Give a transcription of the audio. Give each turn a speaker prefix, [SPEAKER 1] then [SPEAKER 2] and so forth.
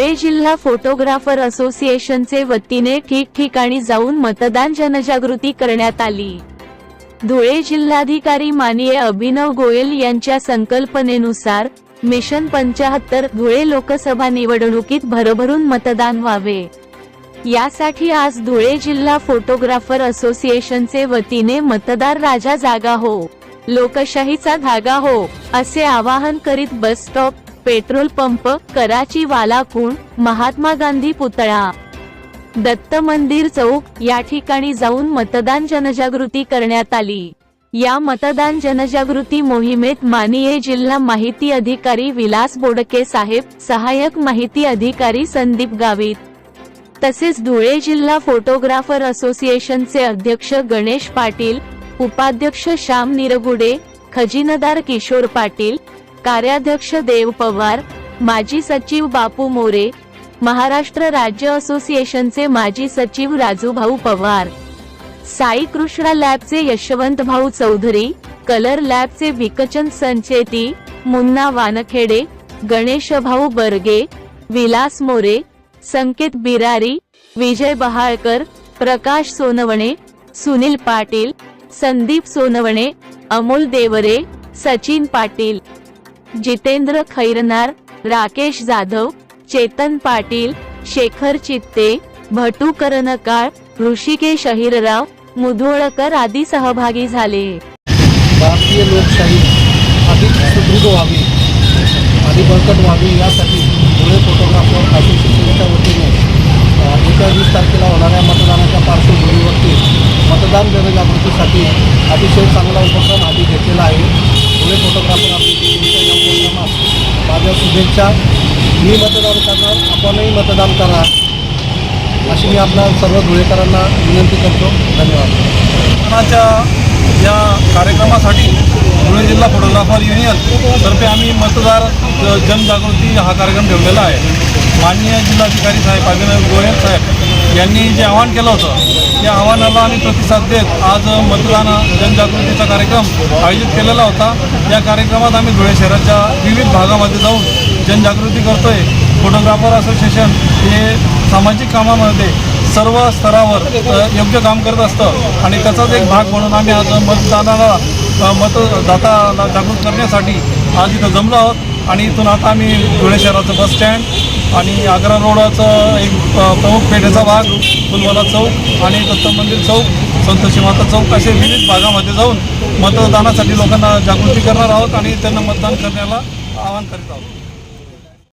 [SPEAKER 1] धुळे जिल्हा फोटोग्राफर असोसिएशनचे वतीने ठिकठिकाणी जाऊन मतदान जनजागृती करण्यात आली. धुळे जिल्हाधिकारी माननीय अभिनव गोयल यांच्या संकल्पनेनुसार मिशन पंचाहत्तर धुळे लोकसभा निवडणुकीत भरभरून मतदान व्हावे. यासाठी आज धुळे जिल्हा फोटोग्राफर असोसिएशनचे वतीने मतदार राजा जागा हो लोकशाहीचा धागा हो असे आवाहन करीत बस स्टॉप पेट्रोल पंप कराची वाला महात्मा गांधी पुतळा. दत्त मंदिर चौक या ठिकाणी जाऊन मतदान जनजागृती करण्यात आली. या मतदान जनजागृती मोहिमेत माननीय जिल्हा माहिती अधिकारी विलास बोडके साहेब सहाय्यक माहिती अधिकारी संदीप गावित. तसेच धुळे जिल्हा फोटोग्राफर असोसिएशनचे अध्यक्ष गणेश पाटील उपाध्यक्ष श्याम निरगुडे खजिनदार किशोर पाटील कार्याध्यक्ष देव पवार माजी सचिव बापू मोरे महाराष्ट्र राज्य असोसिएशनचे माजी सचिव राजूभाऊ पवार साई कृष्णा लॅबचे यशवंत भाऊ चौधरी कलर लॅबचे विकचन संचेती मुन्ना वानखेडे गणेश भाऊ बर्गे विलास मोरे संकेत बिरारी विजय बहाळकर प्रकाश सोनवणे सुनील पाटील संदीप सोनवणे अमोल देवरे सचिन पाटील. जितेंद्र खैरनार राकेश जाधव चेतन पाटील शेखर चित्ते भटू करणकाळ ऋषिकेश अहिरराव मुधोळकर आदी सहभागी झाले.
[SPEAKER 2] भारतीय लोकशाही अधिक सुदृढ व्हावी अधिक बळकट व्हावी यासाठी धुळे फोटोग्राफर असोसिएशनच्या वतीने अ, तारखेला होणाऱ्या मतदानाच्या पार्श्वभूमीवरती मतदान जनजागृतीसाठी अतिशय चांगला उपक्रम आधी घेतलेला आहे. धुळे फोटोग्राफर माझ्या शुभेच्छा. मी मतदान करणार आपणही मतदान करा. अशी मी आपल्या सर्व धुळेकरांना विनंती करतो. धन्यवाद.
[SPEAKER 3] मतदानाच्या या कार्यक्रमासाठी धुळे जिल्हा फोटोग्राफर युनियन तर्फे आम्ही मतदार जनजागृती हा कार्यक्रम ठेवलेला आहे. माननीय जिल्हाधिकारी साहेब अभिनव गोयल साहेब यांनी जे आवाहन केलं होतं या आव्हानाला आम्ही प्रतिसाद देत आज मतदान जनजागृतीचा कार्यक्रम आयोजित केलेला होता. या कार्यक्रमात आम्ही धुळे शहराच्या विविध भागामध्ये जाऊन जनजागृती करतोय. फोटोग्राफर असोसिएशन हे सामाजिक कामामध्ये सर्व स्तरावर योग्य काम करत असतं आणि त्याचाच एक भाग म्हणून आम्ही आज मतदानाला मतदाताला जागृत करण्यासाठी आज इथं जमलो आहोत. आणि इथून आता आम्ही धुळे शहराचं बस स्टँड आणि आग्रा रोडाचं एक प्रमुख पेठेचा भाग फुलवाला चौक आणि दत्त मंदिर चौक संतोषी माता चौक असे विविध भागामध्ये जाऊन मतदानासाठी लोकांना जागृती करणार आहोत आणि त्यांना मतदान करण्याला आवाहन करीत आहोत.